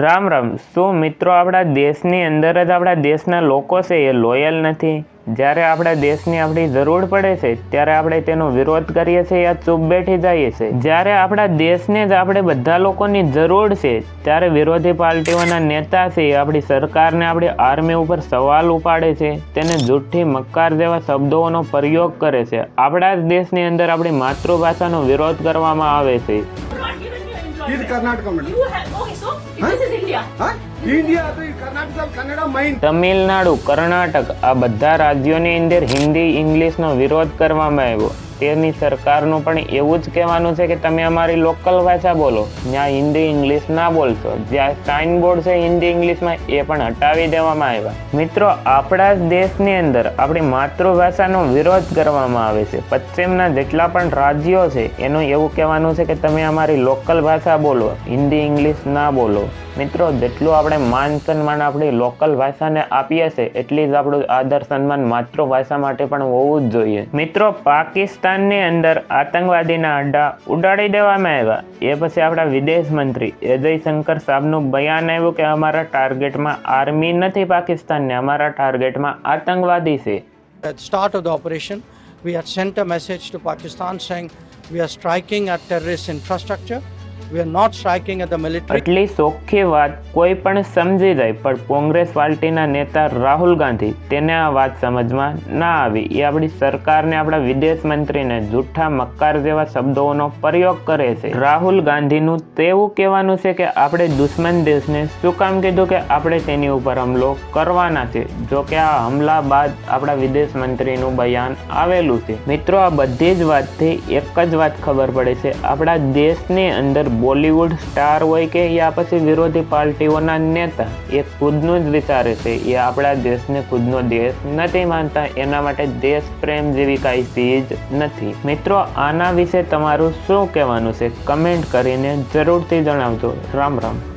રામ રામ. શું મિત્રો આપણા દેશની અંદર જ આપણા દેશના લોકો છે એ લોયલ નથી? જ્યારે આપણા દેશની આપણી જરૂર પડે છે, ત્યારે આપણે તેનો વિરોધ કરીએ છીએ યા ચૂપ બેઠી જઈએ છીએ? જ્યારે આપણા દેશને જ આપણે બધા લોકોની જરૂર છે, ત્યારે વિરોધી પાર્ટીઓના નેતા છે એ આપણી સરકારને આપણી આર્મી ઉપર સવાલ ઉપાડે છે, તેને જૂઠી મક્કાર જેવા શબ્દોનો પ્રયોગ કરે છે. આપણા જ દેશની અંદર આપણી માતૃભાષાનો વિરોધ કરવામાં આવે છે. ಇದು તમિલનાડુ કર્ણાટક આ બધા રાજ્યોની અંદર હિન્દી ઇંગ્લિશનો વિરોધ કરવામાં આવ્યો. તેની સરકારનું પણ એવું જ કહેવાનું છે કે તમે અમારી લોકલ ભાષા બોલો. જ્યાં હિન્દી ઇંગ્લિશ ના બોલશો. જ્યાં સાઇન બોર્ડ છે હિન્દી ઇંગ્લિશમાં, એ પણ હટાવી દેવામાં આવ્યા. મિત્રો, આપણા જ દેશની અંદર આપણી માતૃભાષાનો વિરોધ કરવામાં આવે છે. પશ્ચિમના જેટલા પણ રાજ્યો છે, એનું એવું કહેવાનું છે કે તમે અમારી લોકલ ભાષા બોલો. હિન્દી ઇંગ્લિશ ના બોલો. મિત્રો જેટલું આપણે માન સન્માન આપણી લોકલ ભાષાને આપીએ છે એટલી જ આપણું આદર સન્માન માતૃભાષા માટે પણ હોવું જ જોઈએ. મિત્રો પાકિસ્તાનની અંદર આતંકવાદીના અડ્ડા ઉડાડી દેવામાં આવ્યા. એ પછી આપણા વિદેશ મંત્રી અજય શંકર સાહેબનું બયાન આવ્યું કે અમારા ટાર્ગેટમાં આર્મી નથી પાકિસ્તાનને અમારા ટાર્ગેટમાં આતંકવાદી છે. At the start of the operation, we had sent a message to Pakistan saying we are striking infrastructure. We are not striking at the military એટલી સોખી વાત કોઈ પણ સમજી જાય, પણ કોંગ્રેસ પાર્ટીના નેતા રાહુલ ગાંધી તેને આ વાત સમજમાં ના આવી. એ આપણી સરકારને, આપણા વિદેશ મંત્રીને જૂઠા મક્કાર જેવા શબ્દોનો પ્રયોગ કરે છે. રાહુલ ગાંધીનું તેવું કહેવાનું છે કે આપણે દુશ્મન દેશને શું કામ કીધું કે આપણે તેની ઉપર હમલો કરવાના છે? જો કે આ હમલા બાદ આપણા વિદેશ મંત્રીનું બયાન આવેલું છે. મિત્રો, આ બધી જ વાતથી એક જ વાત ખબર પડે છે. આપણા દેશની અંદર બોલિવૂડ સ્ટાર હોય કે યા પછી વિરોધી પાર્ટીઓના નેતા, એ ખુદનું જ વિચારે છે. એ આપણા દેશને ખુદનો દેશ નથી માનતા, એના માટે દેશ પ્રેમ જેવી કાંઈ ચીજ નથી. મિત્રો, આના વિશે તમારું શું કહેવાનું છે? કમેન્ટ કરીને જરૂરથી જણાવજો. રામ રામ.